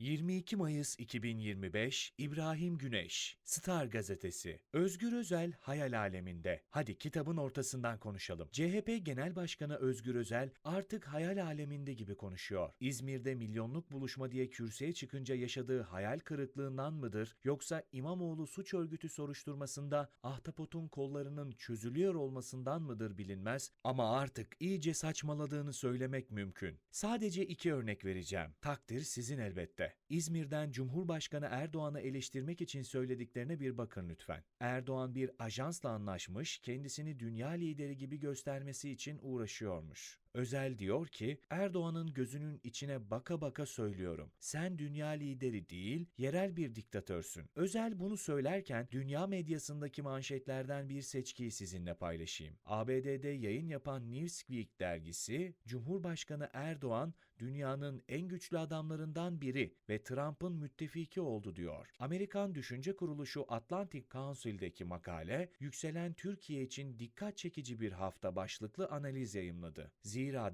22 Mayıs 2025 İbrahim Güneş Star Gazetesi Özgür Özel hayal aleminde. Hadi kitabın ortasından konuşalım. CHP Genel Başkanı Özgür Özel artık hayal aleminde gibi konuşuyor. İzmir'de milyonluk buluşma diye kürsüye çıkınca yaşadığı hayal kırıklığından mıdır yoksa İmamoğlu suç örgütü soruşturmasında ahtapotun kollarının çözülüyor olmasından mıdır bilinmez ama artık iyice saçmaladığını söylemek mümkün. Sadece iki örnek vereceğim. Takdir sizin elbette. İzmir'den Cumhurbaşkanı Erdoğan'ı eleştirmek için söylediklerine bir bakın lütfen. Erdoğan bir ajansla anlaşmış, kendisini dünya lideri gibi göstermesi için uğraşıyormuş. Özel diyor ki, Erdoğan'ın gözünün içine baka baka söylüyorum. Sen dünya lideri değil, yerel bir diktatörsün. Özel bunu söylerken dünya medyasındaki manşetlerden bir seçkiyi sizinle paylaşayım. ABD'de yayın yapan Newsweek dergisi, Cumhurbaşkanı Erdoğan dünyanın en güçlü adamlarından biri ve Trump'ın müttefiki oldu diyor. Amerikan düşünce kuruluşu Atlantic Council'deki makale, yükselen Türkiye için dikkat çekici bir hafta başlıklı analiz yayımladı.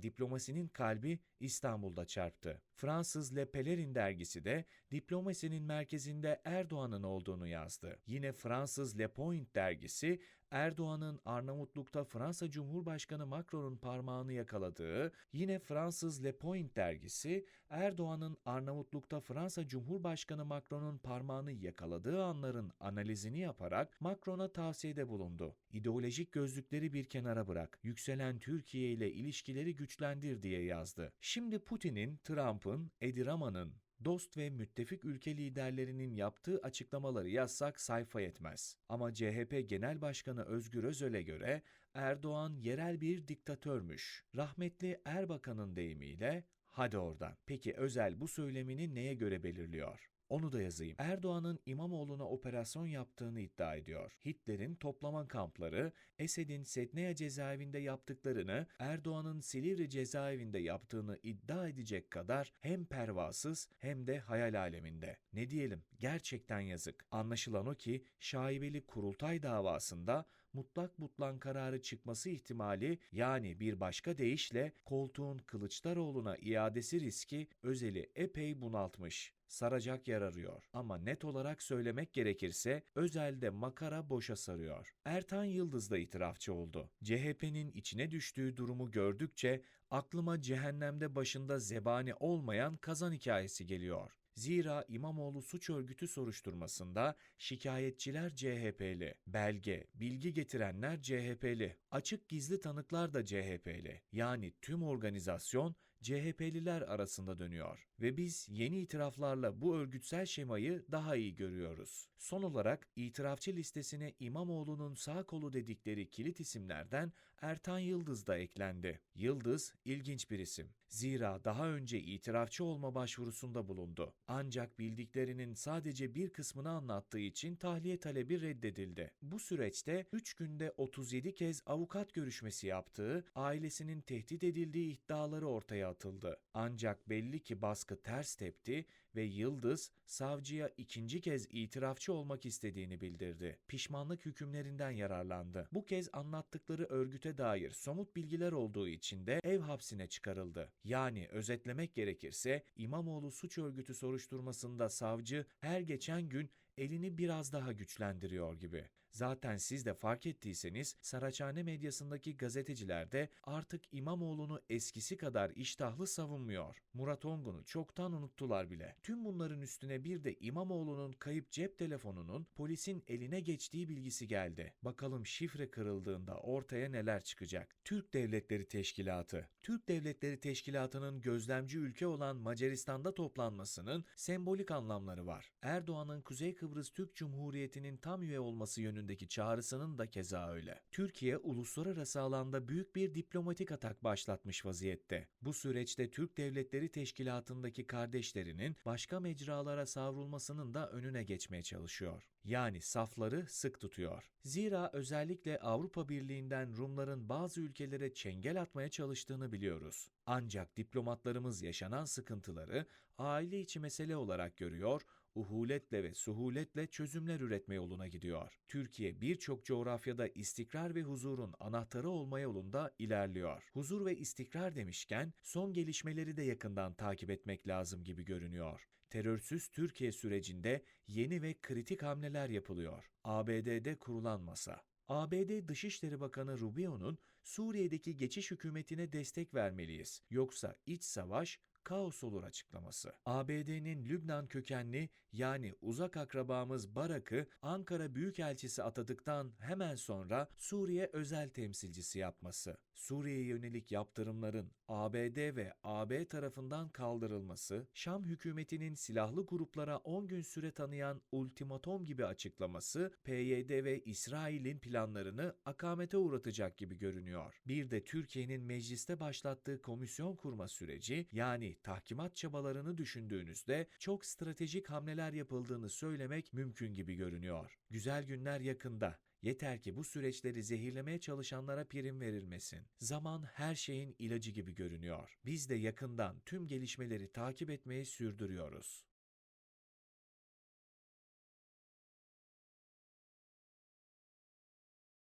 Diplomasinin kalbi İstanbul'da çarptı. Fransız Le Pelerin dergisi de diplomasinin merkezinde Erdoğan'ın olduğunu yazdı. Yine Fransız Le Point dergisi Erdoğan'ın Arnavutluk'ta Fransa Cumhurbaşkanı Macron'un parmağını yakaladığı, yine Fransız Le Point dergisi Erdoğan'ın Arnavutluk'ta Fransa Cumhurbaşkanı Macron'un parmağını yakaladığı anların analizini yaparak Macron'a tavsiyede bulundu. İdeolojik gözlükleri bir kenara bırak, yükselen Türkiye ile ilişkileri güçlendir diye yazdı. Şimdi Putin'in, Trump'ın, Edi Rama'nın, dost ve müttefik ülke liderlerinin yaptığı açıklamaları yazsak sayfa yetmez. Ama CHP Genel Başkanı Özgür Özel'e göre Erdoğan yerel bir diktatörmüş. Rahmetli Erbakan'ın deyimiyle hadi oradan. Peki Özel bu söylemini neye göre belirliyor? Onu da yazayım. Erdoğan'ın İmamoğlu'na operasyon yaptığını iddia ediyor. Hitler'in toplama kampları, Esed'in Setneya cezaevinde yaptıklarını, Erdoğan'ın Silivri cezaevinde yaptığını iddia edecek kadar hem pervasız hem de hayal aleminde. Ne diyelim, gerçekten yazık. Anlaşılan o ki şaibeli kurultay davasında mutlak butlan kararı çıkması ihtimali yani bir başka deyişle koltuğun Kılıçdaroğlu'na iadesi riski Özel'i epey bunaltmış saracak yer arıyor. Ama net olarak söylemek gerekirse özelde makara boşa sarıyor. Ertan Yıldız da itirafçı oldu. CHP'nin içine düştüğü durumu gördükçe aklıma cehennemde başında zebani olmayan kazan hikayesi geliyor. Zira İmamoğlu suç örgütü soruşturmasında şikayetçiler CHP'li, belge, bilgi getirenler CHP'li, açık gizli tanıklar da CHP'li. Yani tüm organizasyon CHP'liler arasında dönüyor. Ve biz yeni itiraflarla bu örgütsel şemayı daha iyi görüyoruz. Son olarak itirafçı listesine İmamoğlu'nun sağ kolu dedikleri kilit isimlerden Ertan Yıldız da eklendi. Yıldız ilginç bir isim. Zira daha önce itirafçı olma başvurusunda bulundu. Ancak bildiklerinin sadece bir kısmını anlattığı için tahliye talebi reddedildi. Bu süreçte 3 günde 37 kez avukat görüşmesi yaptığı, ailesinin tehdit edildiği iddiaları ortaya atıldı. Ancak belli ki baskı ters tepti ve Yıldız savcıya ikinci kez itirafçı olmak istediğini bildirdi. Pişmanlık hükümlerinden yararlandı. Bu kez anlattıkları örgüte dair somut bilgiler olduğu için de ev hapsine çıkarıldı. Yani özetlemek gerekirse İmamoğlu suç örgütü soruşturmasında savcı her geçen gün elini biraz daha güçlendiriyor gibi. Zaten siz de fark ettiyseniz Saraçhane medyasındaki gazeteciler de artık İmamoğlu'nu eskisi kadar iştahlı savunmuyor. Murat Ongun'u çoktan unuttular bile. Tüm bunların üstüne bir de İmamoğlu'nun kayıp cep telefonunun polisin eline geçtiği bilgisi geldi. Bakalım şifre kırıldığında ortaya neler çıkacak. Türk Devletleri Teşkilatı Türk Devletleri Teşkilatı'nın gözlemci ülke olan Macaristan'da toplanmasının sembolik anlamları var. Erdoğan'ın Kuzey Kıbrıs Türk Cumhuriyeti'nin tam üye olması yönündeki çağrısının da keza öyle. Türkiye uluslararası alanda büyük bir diplomatik atak başlatmış vaziyette. Bu süreçte Türk Devletleri Teşkilatı'ndaki kardeşlerinin başka mecralara savrulmasının da önüne geçmeye çalışıyor. Yani safları sık tutuyor. Zira özellikle Avrupa Birliği'nden Rumların bazı ülkelere çengel atmaya çalıştığını biliyoruz. Ancak diplomatlarımız yaşanan sıkıntıları aile içi mesele olarak görüyor, uhuletle ve suhuletle çözümler üretme yoluna gidiyor. Türkiye birçok coğrafyada istikrar ve huzurun anahtarı olma yolunda ilerliyor. Huzur ve istikrar demişken son gelişmeleri de yakından takip etmek lazım gibi görünüyor. Terörsüz Türkiye sürecinde yeni ve kritik hamleler yapılıyor. ABD'de kurulan masa. ABD Dışişleri Bakanı Rubio'nun Suriye'deki geçiş hükümetine destek vermeliyiz. Yoksa iç savaş kaos olur açıklaması. ABD'nin Lübnan kökenli yani uzak akrabamız Barak'ı Ankara Büyükelçisi atadıktan hemen sonra Suriye özel temsilcisi yapması. Suriye'ye yönelik yaptırımların ABD ve AB tarafından kaldırılması, Şam hükümetinin silahlı gruplara 10 gün süre tanıyan ultimatom gibi açıklaması, PYD ve İsrail'in planlarını akamete uğratacak gibi görünüyor. Bir de Türkiye'nin mecliste başlattığı komisyon kurma süreci yani tahkimat çabalarını düşündüğünüzde çok stratejik hamleler yapıldığını söylemek mümkün gibi görünüyor. Güzel günler yakında. Yeter ki bu süreçleri zehirlemeye çalışanlara prim verilmesin. Zaman her şeyin ilacı gibi görünüyor. Biz de yakından tüm gelişmeleri takip etmeyi sürdürüyoruz.